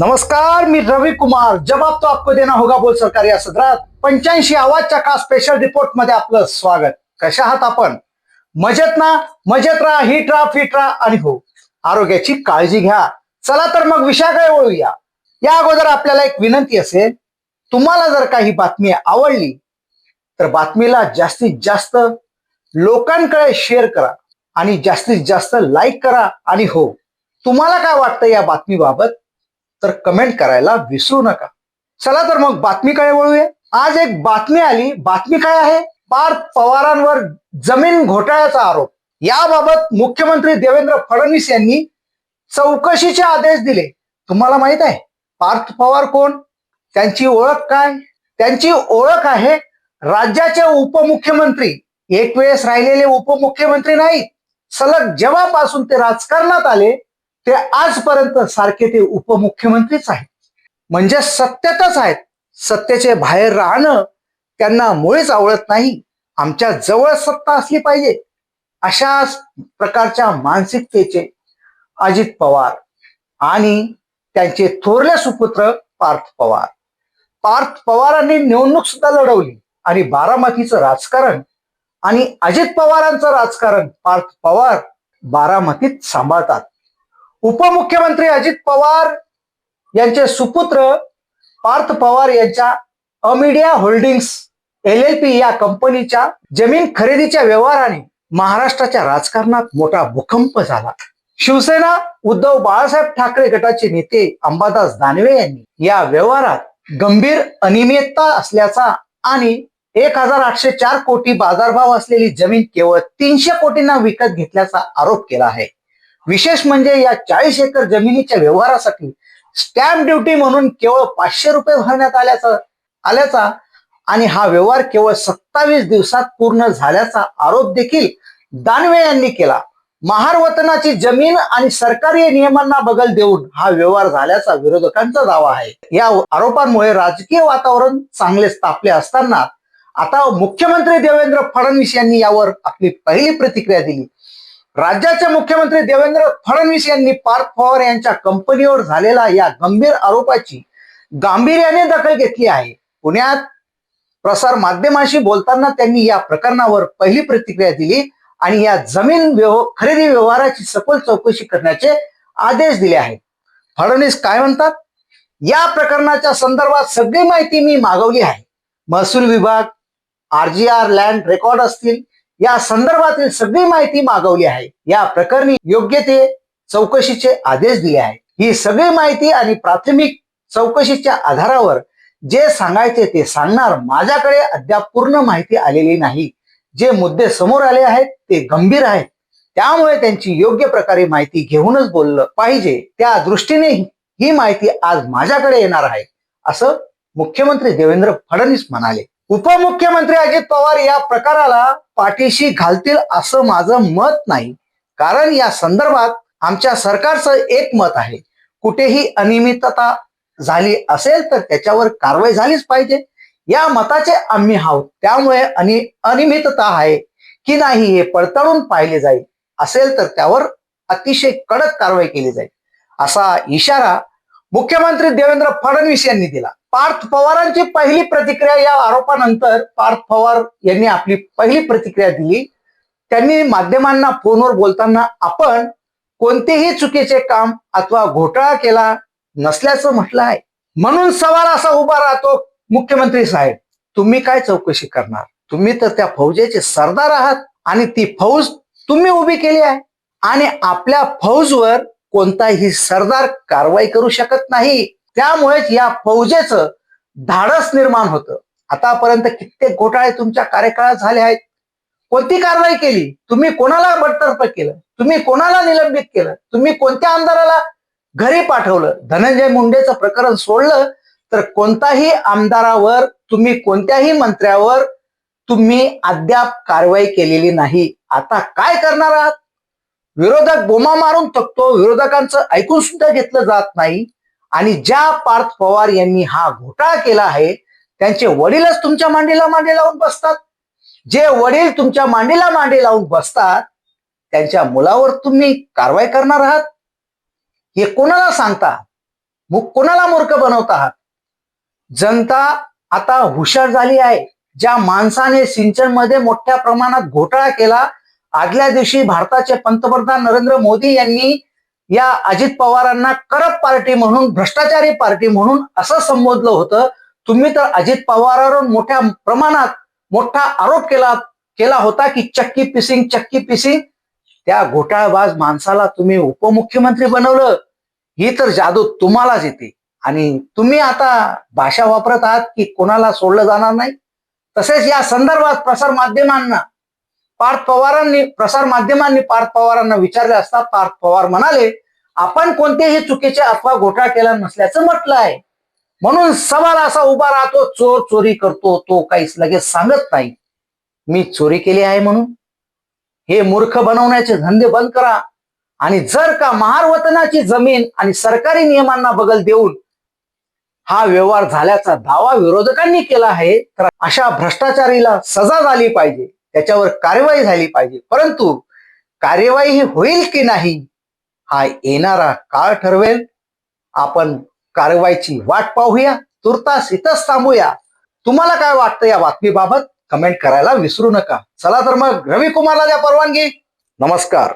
नमस्कार मी रवि कुमार. जवाब तो आपको देना होगा बोल सरकारी या सदरात. पंच्याऐंशी आवाजच्या का स्पेशल रिपोर्टमध्ये आपलं स्वागत. कशा आहात आपण? मजेत ना? मजेत राहा हिट राहा फिट राहा आणि हो. आरोग्याची काळजी घ्या. चला तर मग विषयाकडे वळूया. या अगोदर आपल्याला एक विनंती असेल. तुम्हाला जर काही बातमी आवडली तर बातमीला जास्तीत जास्त लोकांकडे शेअर करा आणि जास्तीत जास्त लाईक करा आणि हो. तुम्हाला काय वाटतं या बातमीबाबत? तर कमेंट करायला विसरू नका. चला तर मग बातमीकडे वळूया? आज एक बातमी आली. बातमी काय आहे? पार्थ पवारांवर जमीन घोटाळ्याचा आरोप. याबाबत मुख्यमंत्री देवेंद्र फडणवीस यांनी चौकशीचे आदेश दिले. तुम्हाला माहीत आहे पार्थ पवार कोण? त्यांची ओळख काय? त्यांची ओळख आहे राज्याचे उपमुख्यमंत्री. एक वेळेस राहिलेले उपमुख्यमंत्री नाहीत. सलग जेव्हापासून ते राजकारणात आले ते आजपर्यंत सारखे ते उपमुख्यमंत्रीच आहेत. म्हणजे सत्यातच आहेत. सत्तेचे बाहेर राहणं त्यांना मुळेच आवडत नाही. आमच्या जवळ सत्ता असली पाहिजे. अशाच प्रकारच्या मानसिकतेचे अजित पवार आणि त्यांचे थोरले सुपुत्र पार्थ पवार. पार्थ पवारांनी निवडणूक सुद्धा लढवली आणि बारामतीचं राजकारण आणि अजित पवारांचं राजकारण पार्थ पवार बारामतीत सांभाळतात. उपमुख्यमंत्री अजित पवार यांचे सुपुत्र पार्थ पवार यांच्या Amadea holdings L L P या कंपनीच्या जमीन खरेदीच्या व्यवहाराने महाराष्ट्राच्या राजकारणात मोठा भूकंप झाला. शिवसेना उद्धव बाळासाहेब ठाकरे गटाचे नेते अंबादास दानवे यांनी या व्यवहारात गंभीर अनियमितता असल्याचा आणि एक हजार आठशे चार कोटी बाजारभाव असलेली जमीन केवळ तीनशे कोटींना विकत घेतल्याचा आरोप केला आहे. विशेष म्हणजे या चाळीस एकर जमिनीच्या व्यवहारासाठी स्टॅम्प ड्युटी म्हणून केवळ पाचशे रुपये भरण्यात आल्याचा आल्याचा आणि हा व्यवहार केवळ सत्तावीस दिवसात पूर्ण झाल्याचा आरोप देखील दानवे यांनी केला. महारवतनाची जमीन आणि सरकारी नियमांना बगल देऊन हा व्यवहार झाल्याचा विरोधकांचा दावा आहे. या आरोपांमुळे राजकीय वातावरण चांगलेच तापले असताना आता मुख्यमंत्री देवेंद्र फडणवीस यांनी यावर आपली पहिली प्रतिक्रिया दिली. राज्याचे मुख्यमंत्री देवेंद्र फडणवीस यांनी पार्थ पवार यांच्या कंपनीवर झालेला या गंभीर आरोपाची गांभीर्याने दखल घेतली आहे. पुण्यात प्रसार माध्यमांशी बोलताना त्यांनी या प्रकरणावर पहिली प्रतिक्रिया दिली आणि या जमीन व्यव खरेदी व्यवहाराची सखोल चौकशी करण्याचे आदेश दिले आहेत. फडणवीस काय म्हणतात? या प्रकरणाच्या संदर्भात सगळी माहिती मी मागवली आहे. महसूल विभाग आरजीआर लँड रेकॉर्ड असतील या संदर्भातील सगळी माहिती मागवली आहे. या प्रकरणी योग्य ते चौकशीचे आदेश दिले आहेत. ही सगळी माहिती आणि प्राथमिक चौकशीच्या आधारावर जे सांगायचे ते सांगणार माझ्याकडे अद्याप पूर्ण माहिती आलेली नाही. जे मुद्दे समोर आले आहेत ते गंभीर आहेत. त्यामुळे त्यांची योग्य प्रकारे माहिती घेऊनच बोललं पाहिजे. त्या दृष्टीने ही माहिती आज माझ्याकडे येणार आहे असं मुख्यमंत्री देवेंद्र फडणवीस म्हणाले. उपमुख्यमंत्री अजित पवार या प्रकाराला पाठीशी घालतील असं माझं मत नाही. कारण या संदर्भात आमच्या सरकारचं एक मत आहे. कुठेही अनियमितता झाली असेल तर त्याच्यावर कारवाई झालीच पाहिजे. या मताचे आम्ही आहोत. त्यामुळे अनि अनियमितता आहे की नाही हे पडताळून पाहिले जाईल. असेल तर त्यावर अतिशय कडक कारवाई केली जाईल. असा इशारा मुख्यमंत्री देवेंद्र फडणवीस यांनी दिला. पार्थ पवारांची पहिली प्रतिक्रिया या आरोपानंतर पार्थ पवार यांनी आपली पहिली प्रतिक्रिया दिली. त्यांनी माध्यमांना फोनवर बोलताना आपण कोणतेही चुकीचे काम अथवा घोटाळा केला नसल्याचं म्हटलं आहे म्हणून सवाल असा उभा राहतो मुख्यमंत्री साहेब तुम्ही काय चौकशी करणार? तुम्ही तर त्या फौजेचे सरदार आहात आणि ती फौज तुम्ही उभी केली आहे. आणि आपल्या फौजवर कोणताही सरदार कारवाई करू शकत नाही. त्यामुळेच या फौजेचं धाडस निर्माण होतं. आतापर्यंत कित्येक घोटाळे तुमच्या कार्यकाळात झाले आहेत. कोणती कारवाई केली? तुम्ही कोणाला बडतर्फ केलं? तुम्ही कोणाला निलंबित केलं? तुम्ही कोणत्या आमदाराला घरी पाठवलं? धनंजय मुंडेचं प्रकरण सोडलं तर कोणताही आमदारावर तुम्ही कोणत्याही मंत्र्यावर तुम्ही अद्याप कारवाई केलेली नाही. आता काय करणार आहात? विरोधक बोमा मारून थकतो विरोधकांचं ऐकून सुद्धा घेतलं जात नाही. आणि ज्या पार्थ पवार यांनी हा घोटाळा केला आहे त्यांचे वडीलच तुमच्या मांडीला मांडी लावून बसतात. जे वडील तुमच्या मांडीला मांडी लावून बसतात त्यांच्या मुलावर तुम्ही कारवाई करणार आहात? हे कोणाला सांगता? मग कोणाला मूर्ख बनवत आहात? जनता आता हुशार झाली आहे. ज्या माणसाने सिंचनमध्ये मोठ्या प्रमाणात घोटाळा केला आदल्या दिवशी भारताचे पंतप्रधान नरेंद्र मोदी यांनी या अजित पवारांना करप पार्टी म्हणून भ्रष्टाचारी पार्टी म्हणून असं संबोधलं होतं. तुम्ही तर अजित पवारांवर मोठ्या प्रमाणात मोठा आरोप केला केला होता की चक्की पिसिंग चक्की पिसिंग. त्या घोटाळबाज माणसाला तुम्ही उपमुख्यमंत्री बनवलं. ही तर जादू तुम्हालाच येते. आणि तुम्ही आता भाषा वापरत आहात की कोणाला सोडलं जाणार नाही. तसेच या संदर्भात प्रसार माध्यमांना पार्थ पवारांनी प्रसार माध्यमांनी पार्थ पवारांना विचारले असता पार्थ पवार म्हणाले आपण कोणतेही चुकीचे अथवा घोटाळा केला नसल्याचं म्हटलं आहे म्हणून सवाल असा उभा राहतो चोर चोरी करतो तो काहीच लगेच सांगत नाही. मी चोरी केली आहे म्हणून. हे मूर्ख बनवण्याचे धंदे बंद करा. आणि जर का महारवतनाची जमीन आणि सरकारी नियमांना बगल देऊन हा व्यवहार झाल्याचा दावा विरोधकांनी केला आहे तर अशा भ्रष्टाचारीला सजा झाली पाहिजे. त्याच्यावर कार्यवाही झाली पाहिजे. परंतु कार्यवाही ही होईल की नाही हा येणारा काळ ठरवेल. आपण कारवाईची वाट पाहूया तुर्तास इथंच थांबूया. तुम्हाला काय वाटतं या बातमीबाबत? कमेंट करायला विसरू नका. चला तर मग रवी कुमारला द्या परवानगी. नमस्कार.